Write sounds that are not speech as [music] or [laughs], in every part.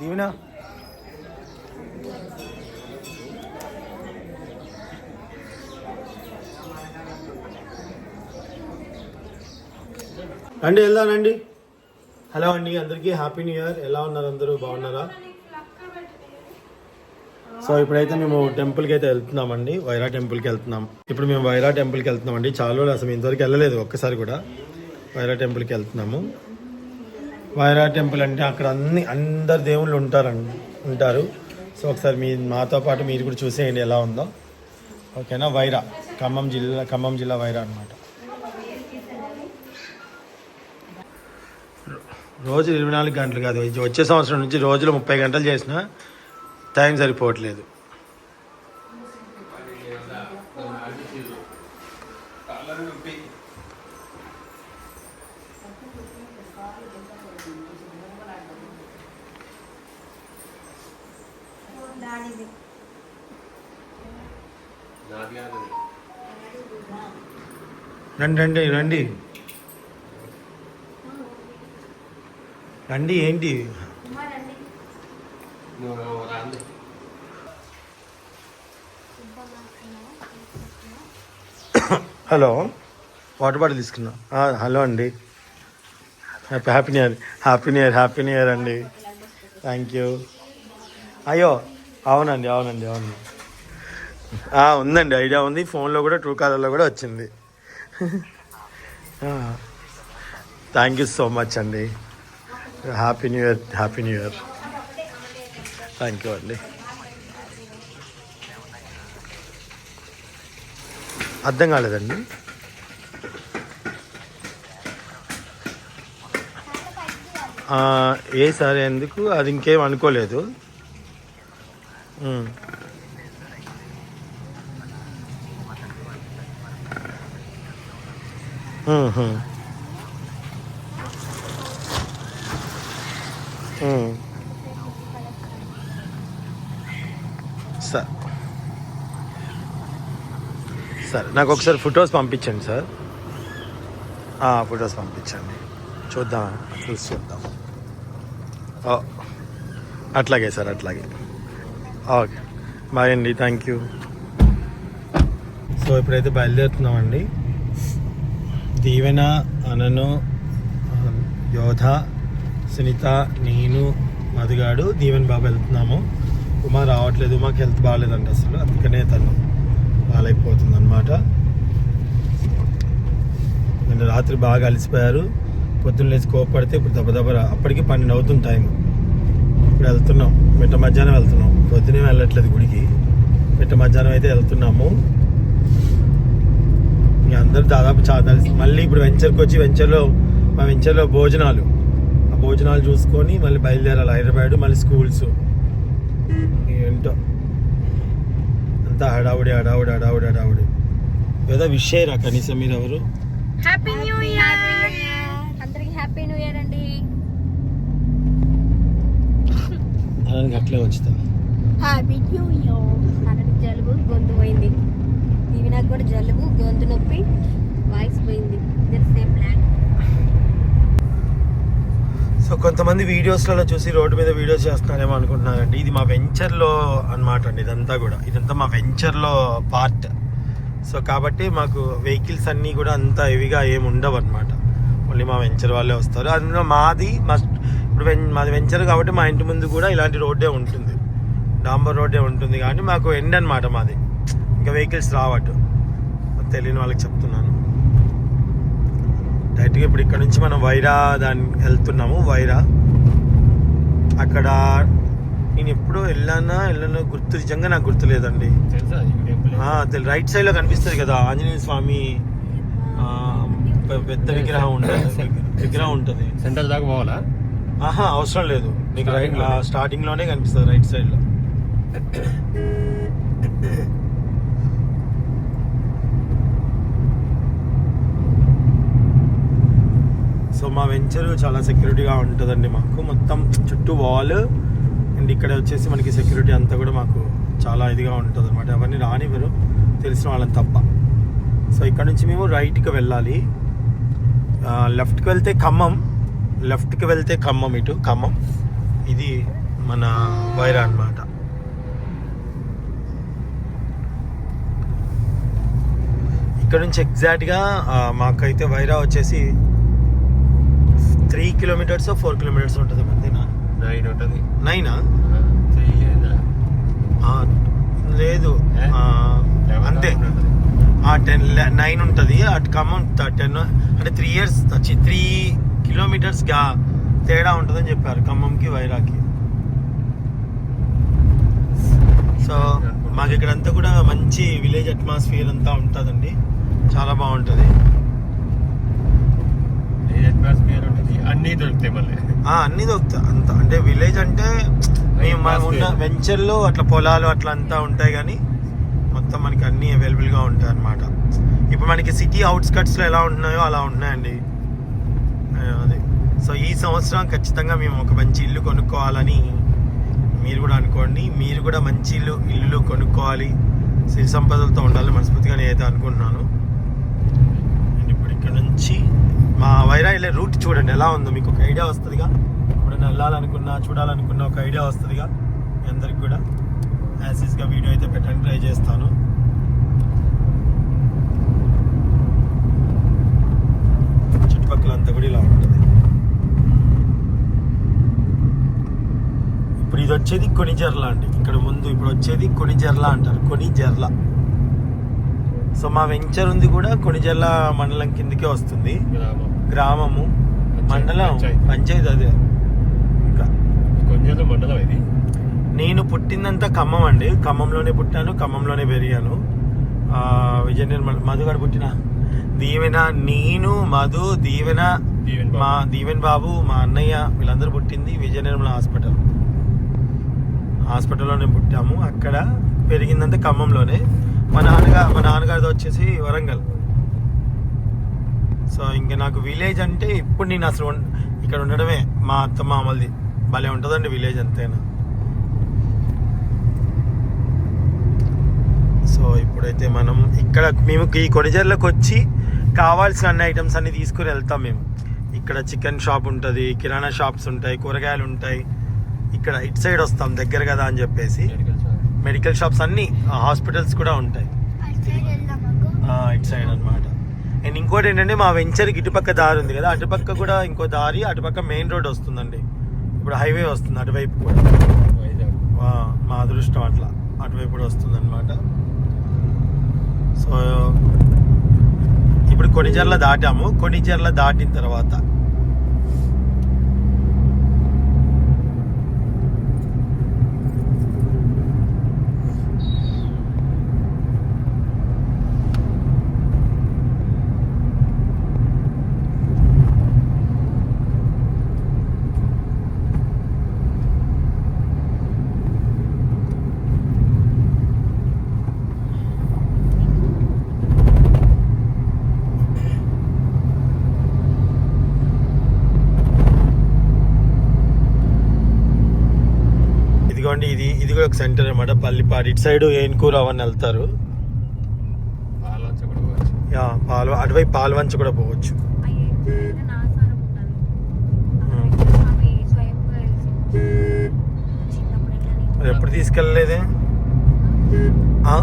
దీవెనా. అండి వెళ్దానండి హలో అండి అందరికీ హ్యాపీ న్యూ ఇయర్. ఎలా ఉన్నారు అందరూ? బాగున్నారా? సో ఇప్పుడైతే మేము టెంపుల్కి అయితే వెళ్తున్నామండి. వైరా టెంపుల్కి వెళ్తున్నాం. ఇప్పుడు మేము వైరా టెంపుల్కి వెళ్తున్నామండి. చాలా రోజులు అసలు ఇంతవరకు వెళ్ళలేదు ఒక్కసారి కూడా. వైరా టెంపుల్కి వెళ్తున్నాము. వైరా టెంపుల్ అంటే అక్కడ అన్ని అందరు దేవుళ్ళు ఉంటారండి ఉంటారు. సో ఒకసారి మీ మాతో పాటు మీరు కూడా చూసేయండి ఎలా ఉందో. ఓకేనా? వైరా. ఖమ్మం జిల్లా ఖమ్మం జిల్లా వైరా అనమాట రోజు ఇరవై నాలుగు గంటలు కాదు. వచ్చే సంవత్సరం నుంచి రోజులు ముప్పై గంటలు చేసిన టైం సరిపోవట్లేదు. రండి రండి రండి. రండి ఏంటి? హలో వాటర్ బాటిల్ తీసుకున్నా. ఆ, హలో అండి. Happy happy new year. Happy new year happy new year అండి. Thank you. అయ్యో అవునండి అవునండి అవును. ఉందండి ఐడియా ఉంది. ఫోన్లో కూడా ట్రూ కాలర్లో కూడా వచ్చింది. థ్యాంక్ యూ సో మచ్ అండి. Happy new year happy new year. Thank you అండి. అర్థం కాలేదండి? ఏ సరే ఎందుకు? అది ఇంకేం అనుకోలేదు. సార్. సార్ నాకు ఒకసారి ఫొటోస్ పంపించండి సార్. ఫొటోస్ పంపించండి. చూద్దాం చూసి చూద్దాం. ఓ, అట్లాగే సార్ అట్లాగే. ఓకే బాయ్ అండి థ్యాంక్ యూ సో ఇప్పుడైతే బయలుదేరుతున్నామండి. దీవెన అనను యోధ సునీత నేను మధుగాడు దీవెన్ బాబు వెళ్తున్నాము. ఉమా రావట్లేదు ఉమాకి హెల్త్ బాగాలేదండి అసలు. అందుకనే తను బాగాలైపోతుంది అనమాట నిన్న రాత్రి బాగా అలసిపోయారు. పొద్దున్న లేచి కోపడితే ఇప్పుడు దెబ్బ దెబ్బ అప్పటికి పన్నెండు అవుతుంది టైం ఇప్పుడు వెళ్తున్నాం. మిట్ట మధ్యాహ్నం వెళ్తున్నాం. పొద్దునే వెళ్ళట్లేదు గుడికి. మిట్ట మధ్యాహ్నం అయితే వెళ్తున్నాము. మీ అందరు దాదాపు చాలా మళ్ళీ ఇప్పుడు వెంచర్కి వచ్చి వెంచర్లో మా వెంచర్లో భోజనాలు. ఆ భోజనాలు చూసుకొని మళ్ళీ బయలుదేరాలి హైదరాబాద్ మళ్ళీ స్కూల్స్ ఏంటో. అంతా హడావుడి హడావుడి హడావుడి హడావుడి. ఏదో విషయరా కనీసం మీరు ఎవరు హ్యాపీ న్యూ ఇయర్ అందరికి హ్యాపీ న్యూ ఇయర్ అండి. అట్లే ఉంచుతా. హ్యాపీ న్యూ ఇయర్ జలుబు గొంతు పోయింది. ఇవి నాకు కూడా జలుబు గొంతు నొప్పి వాయిస్ పోయింది. సేమ్ ప్లాన్ సో కొంతమంది వీడియోస్లలో చూసి రోడ్డు మీద వీడియోస్ చేస్తున్నారేమో అనుకుంటున్నారండి. ఇది మా వెంచర్లో అన్నమాట అండి ఇదంతా కూడా. ఇదంతా మా వెంచర్లో పార్ట్ సో కాబట్టి మాకు వెహికల్స్ అన్నీ కూడా అంత హెవీగా ఏమి ఉండవు అనమాట ఓన్లీ మా వెంచర్ వాళ్ళే వస్తారు. అందులో మాది మా ఇప్పుడు మాది వెంచర్ కాబట్టి మా ఇంటి ముందు కూడా ఇలాంటి రోడ్డే ఉంటుంది. డాంబర్ రోడ్డే ఉంటుంది కానీ మాకు ఎండ్ అనమాట మాది. ఇంకా వెహికల్స్ రావట్టు తెలియని వాళ్ళకి చెప్తున్నాను. డైరెక్ట్గా ఇప్పుడు ఇక్కడ నుంచి మనం వైరా దాని వెళ్తున్నాము వైరా. అక్కడ నేను ఎప్పుడో వెళ్ళానా వెళ్ళానో గుర్తు నిజంగా నాకు గుర్తు లేదండి తెలుసా? ఈ టెంపుల్ ఆ, తెలు- రైట్ సైడ్లో కనిపిస్తుంది కదా ఆంజనేయ స్వామి పెద్ద విగ్రహం ఉంటుంది విగ్రహం [laughs] ఉంటుంది. సెంటర్ దాకా పోవాలా? ఆహా అవసరం లేదు. నీకు రైట్ Starting లోనే. స్టార్టింగ్లోనే కనిపిస్తుంది రైట్ సైడ్లో. సో మా వెంచర్ చాలా సెక్యూరిటీగా ఉంటుందండి మాకు. మొత్తం చుట్టూ వాల్ అండ్ ఇక్కడ వచ్చేసి మనకి సెక్యూరిటీ అంతా కూడా మాకు చాలా ఇదిగా ఉంటుంది అనమాట అవన్నీ రానివ్వరు తెలిసిన వాళ్ళని తప్ప. సో ఇక్కడ నుంచి మేము రైట్కి వెళ్ళాలి. లెఫ్ట్కి వెళ్తే ఖమ్మం లెఫ్ట్కి వెళ్తే ఖమ్మం ఇటు ఖమ్మం. ఇది మన వైరా ఇక్కడ నుంచి ఎగ్జాక్ట్గా మాకైతే వైరా వచ్చేసి త్రీ కిలోమీటర్స్ ఫోర్ కిలోమీటర్స్ ఉంటుంది అంతేనా నైన్ ఉంటుంది. నైనా త్రీ లేదా? అంతే. టెన్ నైన్ ఉంటుంది. అటు ఖమ్మం టెన్ అంటే త్రీ ఇయర్స్ వచ్చి త్రీ కిలోమీటర్స్గా తేడా ఉంటుందని చెప్పారు ఖమ్మంకి వైరాకి. సో మాకు ఇక్కడంతా కూడా మంచి విలేజ్ అట్మాస్ఫియర్ అంతా ఉంటుందండి. చాలా బాగుంటుంది. అన్నీ దొరుకుతాయి మళ్ళీ. అన్నీ దొరుకుతాయి. అంత అంటే విలేజ్ అంటే మేము ఉన్న. వెంచర్లో అట్లా పొలాలు అట్లా అంతా ఉంటాయి కానీ మొత్తం మనకి అన్నీ అవైలబుల్గా ఉంటాయి అన్నమాట. ఇప్పుడు మనకి సిటీ అవుట్స్కట్స్లో ఎలా ఉంటున్నాయో అలా ఉంటున్నాయండి. ఆ, అదే. సో ఈ సంవత్సరం ఖచ్చితంగా మేము ఒక మంచి ఇల్లు కొనుక్కోవాలని మీరు కూడా అనుకోండి. మీరు కూడా మంచి ఇల్లు ఇల్లు కొనుక్కోవాలి. సిరి సంపదలతో ఉండాలని మనస్ఫూర్తిగా నేనైతే అనుకుంటున్నాను. అండ్ ఇప్పుడు ఇక్కడ నుంచి మా వైరా వెళ్ళే రూట్ చూడండి ఎలా ఉందో మీకు ఒక ఐడియా వస్తుందిగా? ఇప్పుడు వెళ్ళాలనుకున్నా చూడాలనుకున్నా ఒక ఐడియా వస్తుందిగా? మీ అందరికి కూడా. యాసిస్గా వీడియో అయితే పెట్టడానికి ట్రై చేస్తాను. చుట్టుపక్కల అంతా కూడా ఇలా ఉంటుంది. ఇప్పుడు ఇది వచ్చేది కొనిజర్ల అండి. ఇక్కడ ముందు ఇప్పుడు వచ్చేది కొనిజర్ల అంటారు. కొనిజర్ల. సో మా వెంచర్ ఉంది కూడా కొనిజర్ల మండలం కిందకే వస్తుంది. గ్రామం. గ్రామము. మండలం. పంచాయతీ. అదే. ఇంకా. మండలం ఇది? నేను పుట్టిందంతా ఖమ్మం అండి. ఖమ్మంలోనే పుట్టాను ఖమ్మంలోనే పెరిగాను. విజయ నిర్మల్ మధుగాడు పుట్టిన దీవెన నేను మధు దీవెన. మా దీవెన్ బాబు మా అన్నయ్య వీళ్ళందరూ పుట్టింది విజయ నిర్మల హాస్పిటల్ హాస్పిటల్లోనే పుట్టాము. అక్కడ పెరిగిందంతా ఖమ్మంలోనే. మా నాన్నగారు మా నాన్నగారిది వచ్చేసి వరంగల్. సో ఇంకా నాకు విలేజ్ అంటే ఇప్పుడు నేను అసలు ఇక్కడ ఉండడమే. మా అత్త మామలది. భలే ఉంటుందండి విలేజ్ అంతేనా. సో ఇప్పుడైతే మనం ఇక్కడ మేము ఈ కొడిజర్లకు వచ్చి కావాల్సిన అన్ని ఐటమ్స్ అన్ని తీసుకుని వెళ్తాం మేము. ఇక్కడ చికెన్ షాప్ ఉంటుంది కిరాణా షాప్స్ ఉంటాయి కూరగాయలు ఉంటాయి. ఇక్కడ ఇటు సైడ్ వస్తాం దగ్గర కదా అని చెప్పేసి. మెడికల్ షాప్ మెడికల్ షాప్స్ అన్ని హాస్పిటల్స్ కూడా ఉంటాయి. ఇటు సైడ్ అన్నమాట. అండ్ ఇంకోటి ఏంటంటే మా వెంచర్కి ఇటుపక్క దారి ఉంది కదా అటుపక్క కూడా ఇంకో దారి అటుపక్క మెయిన్ రోడ్ వస్తుందండి. ఇప్పుడు హైవే వస్తుంది అటువైపు కూడా. మా అదృష్టం అట్లా. అటువైపు కూడా వస్తుంది అనమాట సో ఇప్పుడు కొనిజర్ల దాటాము. కొనిజర్ల దాటిన తర్వాత ఇదిగోండి ఇది ఇది కూడా ఒక సెంటర్ అనమాట పల్లిపాడు. ఇటు సైడ్ ఏనుకూరు అవన్నీ వెళ్తారు పాలు అటువైపు పాల్వంచ కూడా పోవచ్చు. ఎప్పుడు తీసుకెళ్ళలేదే? ఆ?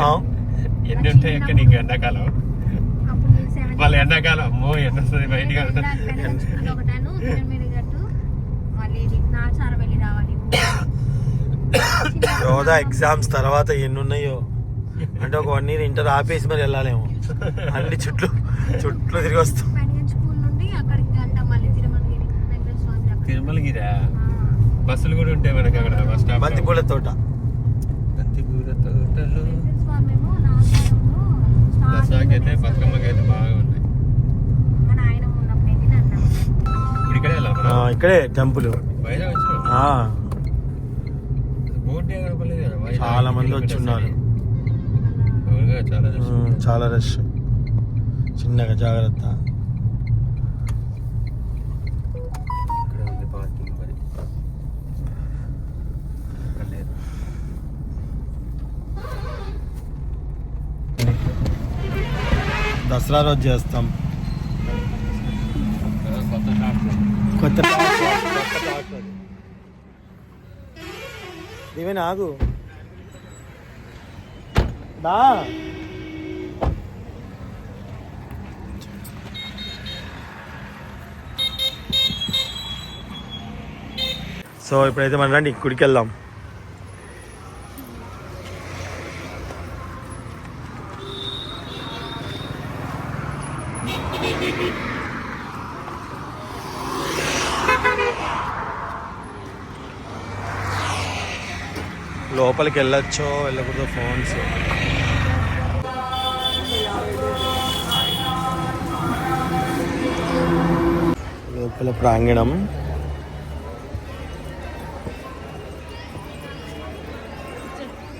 ఆ? ఎన్ని ఉంటాయి అక్క నీకు ఎండాకాలం? వాళ్ళ ఎండాకాలం అమ్మో ఎండ వస్తుంది బయటికి? [coughs] యోగా ఎగ్జామ్స్ తర్వాత ఎన్ని ఉన్నాయో అంటే ఒక వన్ ఇయర్ ఇంటర్ ఆపేసి మరి వెళ్ళాలేమో. అన్ని చుట్లు చుట్లు తిరిగి వస్తాం. తిరుమలగిరి. బస్సులు కూడా ఉంటాయి మనకి అక్కడ బస్ స్టాప్ బంతి పూల తోట. బంతిపూల తోటలు. దసరాకి అయితే బతుకమ్మకి అయితే ఇక్కడే వెళ్ళాం ఇక్కడే టెంపుల్. చాలా మంది వచ్చి ఉన్నారు. చాలా రష్. చిన్నగా జాగ్రత్త. దసరా రోజు చేస్తాం. కొత్త దివ్య ఆగు. దా. సో ఇప్పుడైతే మనం రండి గుడికి వెళ్దాం లోపలికి వెళ్ళొచ్చో వెళ్ళకూడదు ఫోన్స్. లోపల ప్రాంగణం.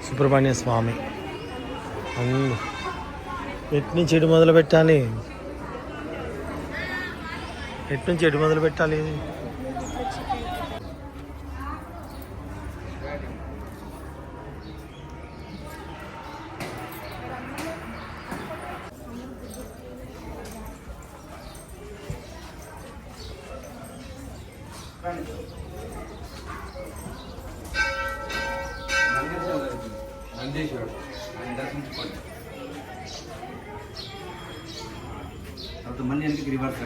సుబ్రహ్మణ్య స్వామి. ఎటు నుంచి ఎటు మొదలు పెట్టాలి ఎటు నుంచి ఎటు మొదలు పెట్టాలి నందీశ్వరుడు ఆయన దర్శించుకోండి తర్వాత మళ్ళీ వెనక్కి రివర్స్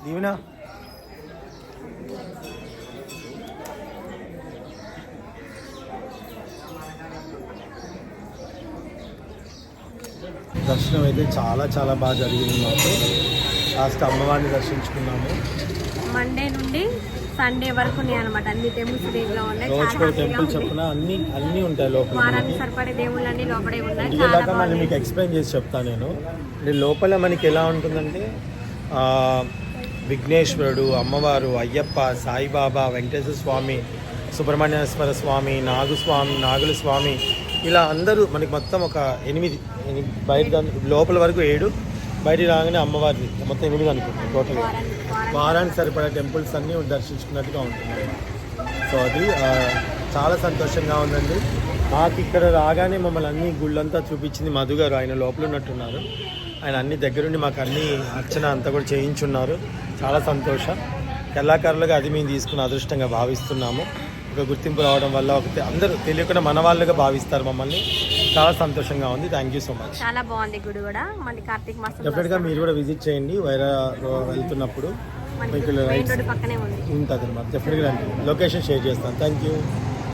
దీవెనా దర్శనం అయితే చాలా చాలా బాగా జరిగింది మాకు లాస్ట్ అమ్మవారిని దర్శించుకున్నాము. మండే నుండి సండే వరకు అనమాట అన్ని టెంపుల్స్ దీంట్లో ఉన్నాయి. రోజుకో టెంపుల్ చెప్పున అన్ని అన్ని ఉంటాయి లోపల వారానికి సరిపడే దేవుళ్ళు అన్ని లోపడే ఉన్నాయి. ఇలాగా బాగుంది మీకు ఎక్స్ప్లెయిన్ చేసి చెప్తాను నేను. అంటే లోపల మనకి ఎలా ఉంటుందంటే విఘ్నేశ్వరుడు అమ్మవారు అయ్యప్ప సాయిబాబా వెంకటేశ్వర స్వామి సుబ్రహ్మణ్యేశ్వర స్వామి నాగుస్వామి నాగుల స్వామి ఇలా అందరూ మనకి మొత్తం ఒక ఎనిమిది ఎనిమిది బయట లోపల వరకు ఏడు బయట రాగానే అమ్మవారిది మొత్తం ఎనిమిది అనుకుంటాం టోటల్ వారానికి సరిపడా టెంపుల్స్ అన్నీ దర్శించుకున్నట్టుగా ఉంటుంది సో అది చాలా సంతోషంగా ఉందండి. మాకు ఇక్కడ రాగానే మమ్మల్ని అన్ని గుళ్ళంతా చూపించింది మధు గారు. ఆయన లోపల ఉన్నట్టున్నారు. ఆయన అన్ని దగ్గరుండి మాకు అన్ని అర్చన అంతా కూడా చేయించున్నారు. చాలా సంతోషం. కళాకారులుగా అది మేము తీసుకున్న అదృష్టంగా భావిస్తున్నాము. ఒక గుర్తింపు రావడం వల్ల ఒక అందరూ తెలియకుండా మన వాళ్ళుగా భావిస్తారు మమ్మల్ని. చాలా సంతోషంగా ఉంది. థ్యాంక్ యూ సో మచ్ చాలా బాగుంది గుడి కూడా. మళ్ళీ కార్తీక మాసం డెఫినెట్గా మీరు కూడా విజిట్ చేయండి. వైరా వెళ్తున్నప్పుడు మీకు ఉంటుంది అనమాట డెఫినెట్గా లొకేషన్ షేర్ చేస్తాను. Thank you